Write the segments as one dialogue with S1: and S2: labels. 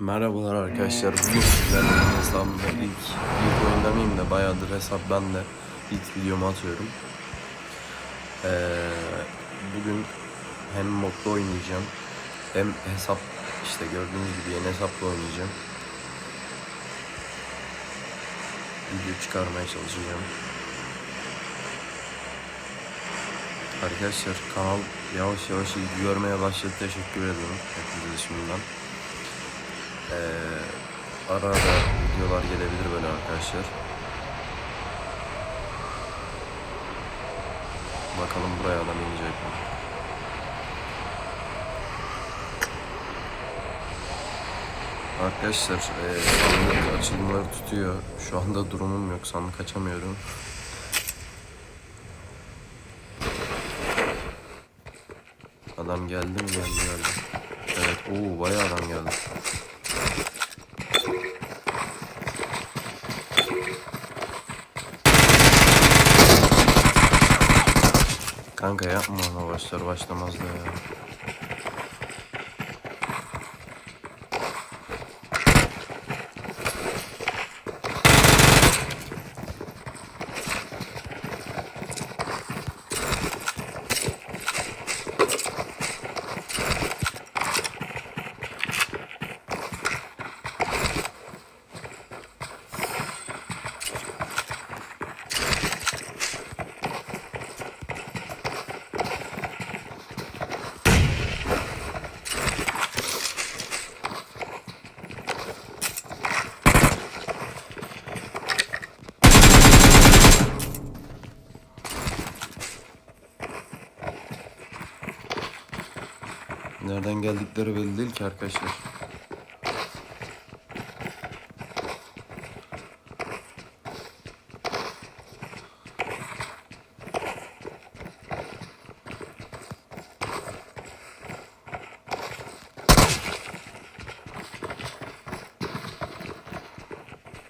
S1: Merhabalar arkadaşlar. Bugün sizlerle hesabımda ilk, ilk oyun demeyeyim de bayağıdır hesap bende. İlk videomu atıyorum. Ee, bugün hem modda oynayacağım hem hesap işte gördüğünüz gibi yeni hesapla oynayacağım. Video çıkarmaya çalışacağım. Arkadaşlar kanal yavaş yavaş görmeye başladı. Teşekkür ederim hepinize şimdiden. Ee, ara ara videolar gelebilir böyle arkadaşlar. Bakalım buraya adam inecek mi? Arkadaşlar e, sandık açılımları tutuyor. Şu anda durumum yok. Sandık açamıyorum. Adam geldi mi geldi geldi. Evet oo bayağı adam geldi. Kanka yapma ona başlar başlamaz da ya. Nereden geldikleri belli değil ki arkadaşlar.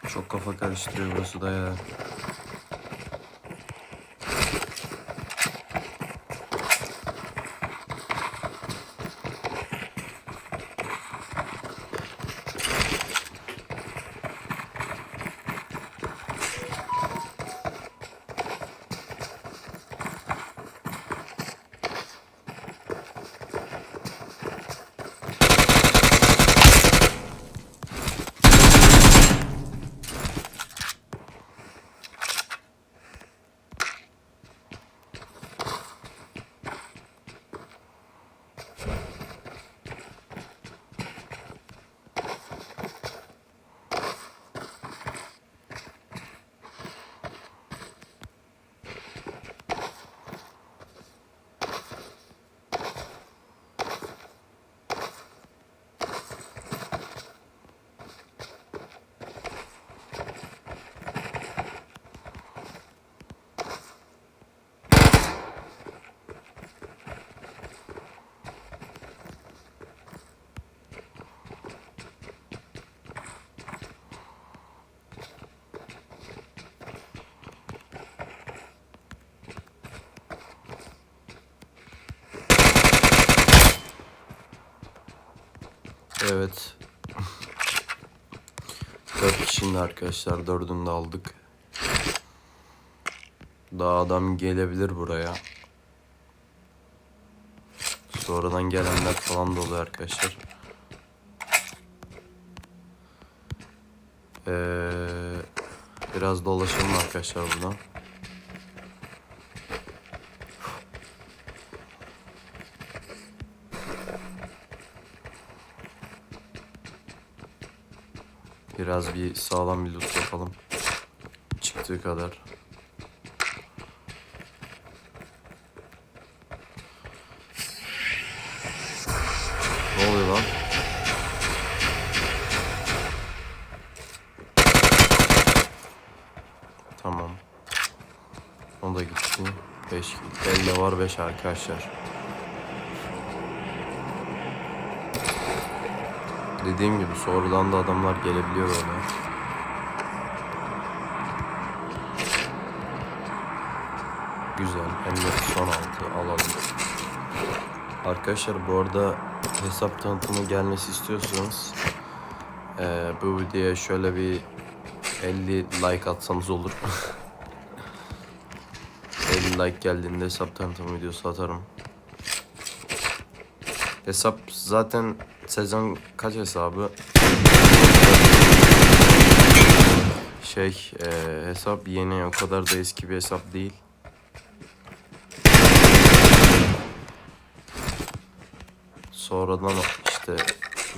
S1: Çok kafa karıştırıyor burası da ya. Evet. Dört kişinin arkadaşlar dördünü de aldık. Daha adam gelebilir buraya. Sonradan gelenler falan da oluyor arkadaşlar. Ee, biraz dolaşalım arkadaşlar buradan. Biraz bir sağlam bir loot yapalım. Çıktığı kadar. Ne oluyor lan? Tamam. O da gitti. 5 gitti. Elde var 5 arkadaşlar. Dediğim gibi sonradan da adamlar gelebiliyor böyle. Güzel. Hem de son altı alalım. Arkadaşlar bu arada hesap tanıtımı gelmesi istiyorsanız Ee, bu videoya şöyle bir 50 like atsanız olur. 50 like geldiğinde hesap tanıtım videosu atarım. Hesap zaten sezon kaç hesabı? Şey e, hesap yeni o kadar da eski bir hesap değil. Sonradan işte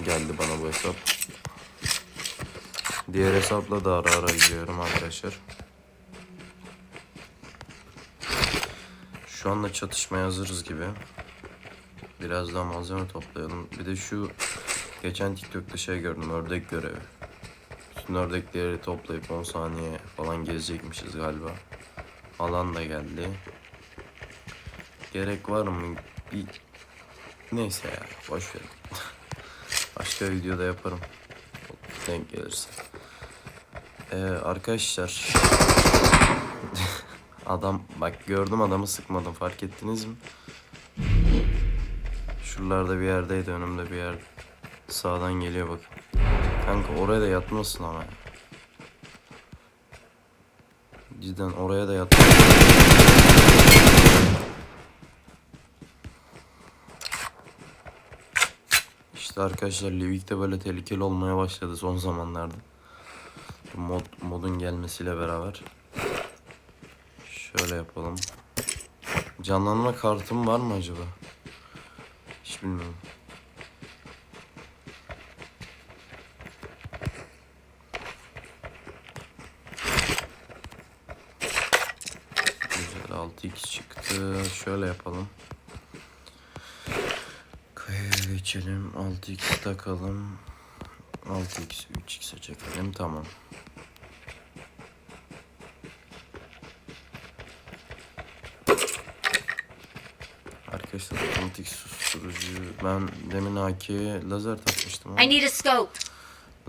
S1: geldi bana bu hesap. Diğer hesapla da ara ara gidiyorum arkadaşlar. Şu anda çatışmaya hazırız gibi. Biraz daha malzeme toplayalım. Bir de şu geçen TikTok'ta şey gördüm ördek görevi. Bütün ördekleri toplayıp 10 saniye falan gezecekmişiz galiba. Alan da geldi. Gerek var mı? Bir... Neyse ya boş ver. Başka videoda yaparım. Denk gelirse. Ee, arkadaşlar Adam bak gördüm adamı sıkmadım fark ettiniz mi? Şuralarda bir yerdeydi önümde bir yer. Sağdan geliyor bak. Kanka oraya da yatmasın ama. Cidden oraya da yat. İşte arkadaşlar Livik'te böyle tehlikeli olmaya başladı son zamanlarda. Mod, modun gelmesiyle beraber. Şöyle yapalım. Canlanma kartım var mı acaba? Hiç bilmiyorum. Güzel 6x çıktı. Şöyle yapalım. Kayaya geçelim. 6x takalım. 6x 3x'e çekelim. Tamam. Arkadaşlar 6x susturucu. Ben demin AK'ye lazer takmıştım ama.
S2: I need a scope.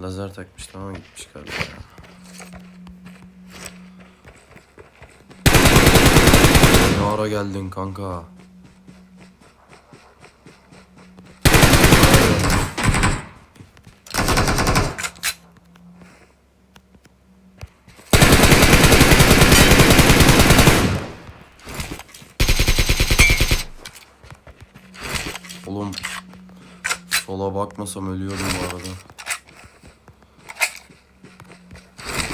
S1: Lazer takmıştım ama gitmiş galiba ya. Ne ara geldin kanka? Oğlum sola bakmasam ölüyorum bu arada.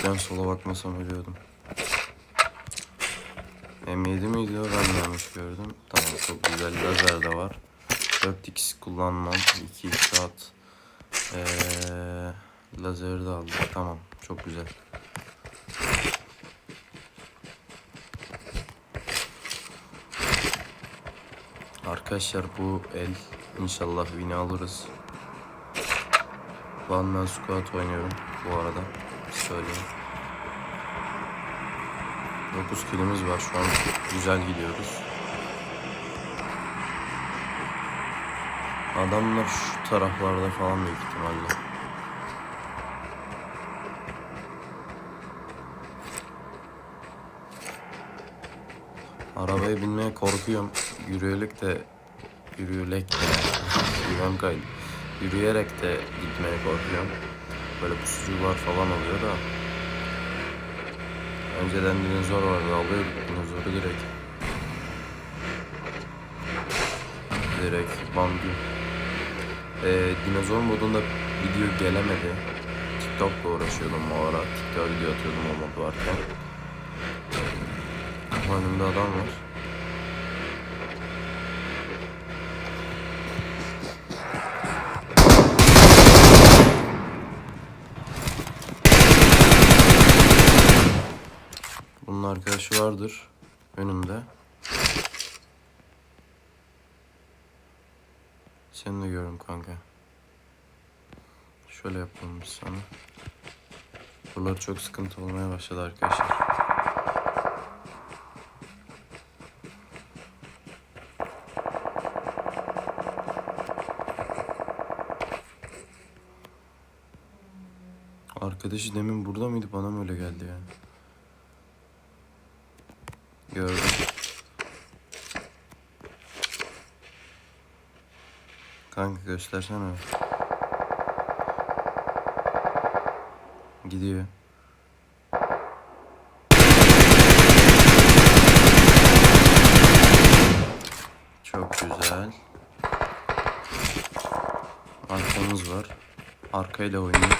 S1: Ben sola bakmasam ölüyordum. M7 miydi o? Ben yanlış gördüm. Tamam çok güzel lazer de var. 4x kullanmam. 2x at. Ee, lazeri de aldık. Tamam çok güzel. Arkadaşlar bu el inşallah win'i alırız. One Man Squad oynuyorum bu arada. Söyleyeyim. 9 kilimiz var şu an güzel gidiyoruz. Adamlar şu taraflarda falan büyük ihtimalle. Arabaya binmeye korkuyorum. Yürüyerek de yürüyerek de yürüyorum kaydı. Yürüyerek de gitmeye korkuyorum. Böyle pusucular falan oluyor da. Önceden dinozor vardı alıyorduk dinozoru direkt. Direkt bandı. Ee, dinozor modunda video gelemedi. TikTok'la uğraşıyordum o ara. TikTok video atıyordum o mod varken. Önümde adam var. Arkadaşı vardır önümde. Seni de görüyorum kanka. Şöyle yapalım biz sana. Buralar çok sıkıntı olmaya başladı arkadaşlar. Arkadaşı demin burada mıydı? Bana mı öyle geldi yani? Gördüm. Kanka göstersene. Gidiyor. Çok güzel. Arkamız var. Arkayla oynuyor.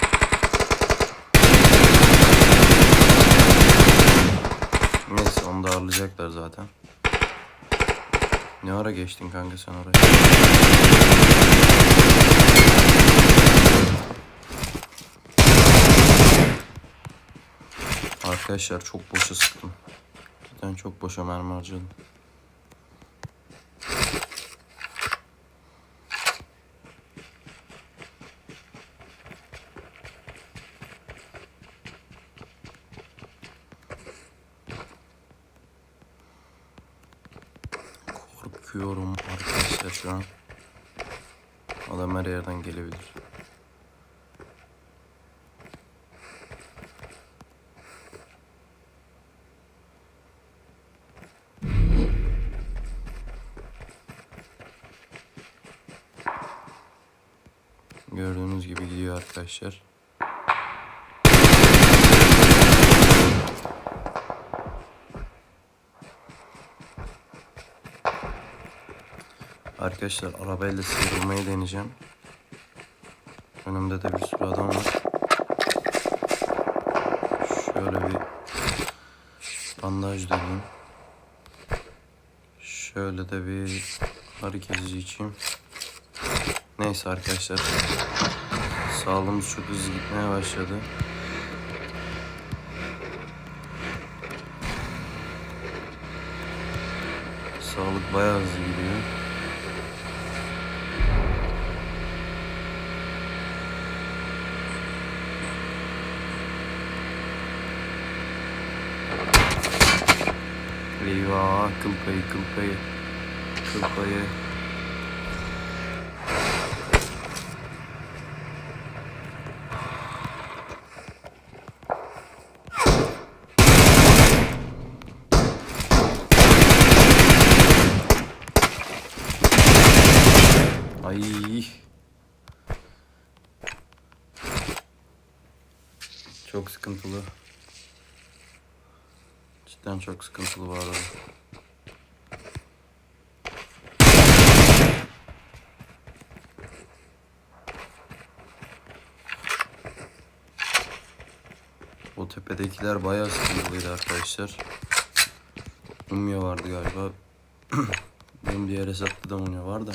S1: Neyse ağırlayacaklar zaten. Ne ara geçtin kanka sen oraya? Arkadaşlar çok boşa sıktım. Cidden çok boşa mermi harcadım. Korkuyorum arkadaşlar şu an. Adam her yerden gelebilir. Gördüğünüz gibi gidiyor arkadaşlar. Arkadaşlar arabayla sıyrılmayı deneyeceğim. Önümde de bir sürü adam var. Şöyle bir bandaj deneyeyim. Şöyle de bir ağrı kesici içeyim. Neyse arkadaşlar. Sağlığımız çok hızlı gitmeye başladı. Sağlık bayağı hızlı gidiyor. Eyvah kıl payı kıl payı. Kıl payı. Ay. Çok sıkıntılı. Cidden çok sıkıntılı bu arada. O tepedekiler bayağı sıkıntılıydı arkadaşlar. Umya vardı galiba. Benim diğer hesapta da Umya var da.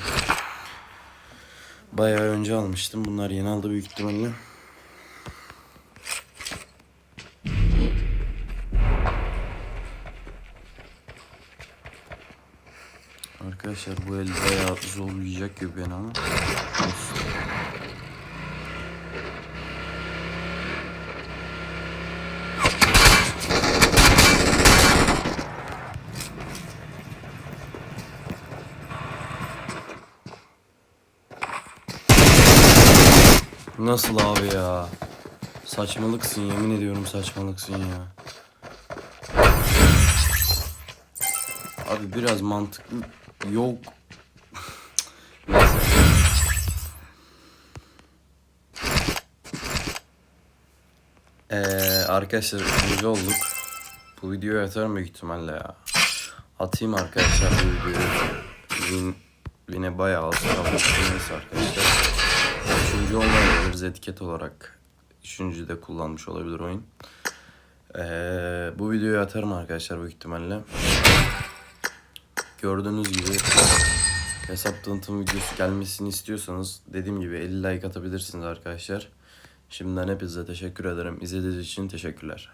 S1: Bayağı önce almıştım. Bunlar yeni aldı büyük ihtimalle. Arkadaşlar bu el bayağı zorlayacak gibi beni ama. Nasıl abi ya? Saçmalıksın yemin ediyorum saçmalıksın ya. Abi biraz mantıklı yok. Ee, arkadaşlar üçüncü olduk. Bu videoyu atarım büyük ihtimalle ya. Atayım arkadaşlar bu videoyu. Win, win'e bayağı az. Neyse arkadaşlar. Üçüncü olmayabiliriz etiket olarak. Üçüncü de kullanmış olabilir oyun. Ee, bu videoyu atarım arkadaşlar büyük ihtimalle. Gördüğünüz gibi hesap tanıtım videosu gelmesini istiyorsanız dediğim gibi 50 like atabilirsiniz arkadaşlar. Şimdiden hepinize teşekkür ederim. İzlediğiniz için teşekkürler.